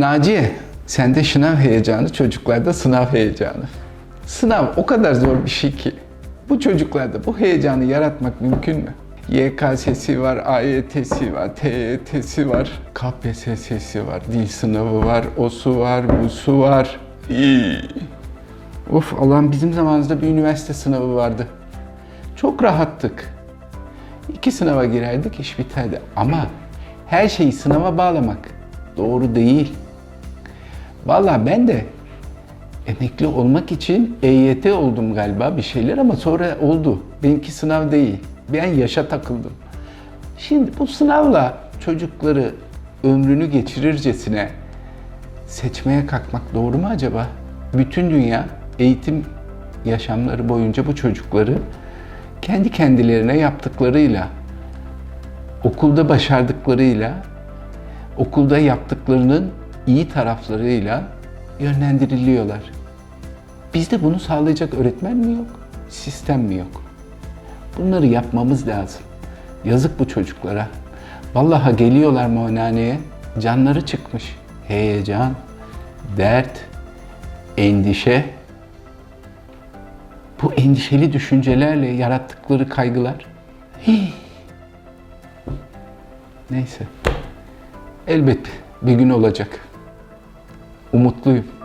Naciye, sende şınav heyecanı, çocuklarda sınav heyecanı. Sınav o kadar zor bir şey ki. Bu çocuklarda bu heyecanı yaratmak mümkün mü? YKS'si var, AYT'si var, TYT'si var, KPSS'si var, dil sınavı var, osu var, busu var. İyi. Of Allah'ım bizim zamanımızda bir üniversite sınavı vardı. Çok rahattık. İki sınava girerdik, iş biterdi. Ama her şeyi sınava bağlamak doğru değil. Vallahi ben de emekli olmak için EYT oldum galiba bir şeyler ama sonra oldu. Benimki sınav değil. Ben yaşa takıldım. Şimdi bu sınavla çocukları ömrünü geçirircesine seçmeye kalkmak doğru mu acaba? Bütün dünya eğitim yaşamları boyunca bu çocukları kendi kendilerine yaptıklarıyla, okulda başardıklarıyla, okulda yaptıklarının iyi taraflarıyla yönlendiriliyorlar. Bizde bunu sağlayacak öğretmen mi yok, sistem mi yok? Bunları yapmamız lazım. Yazık bu çocuklara. Vallahi geliyorlar muayenehaneye, canları çıkmış. Heyecan, dert, endişe. Bu endişeli düşüncelerle yarattıkları kaygılar. Hii. Neyse. Elbet bir gün olacak. Umutluyum.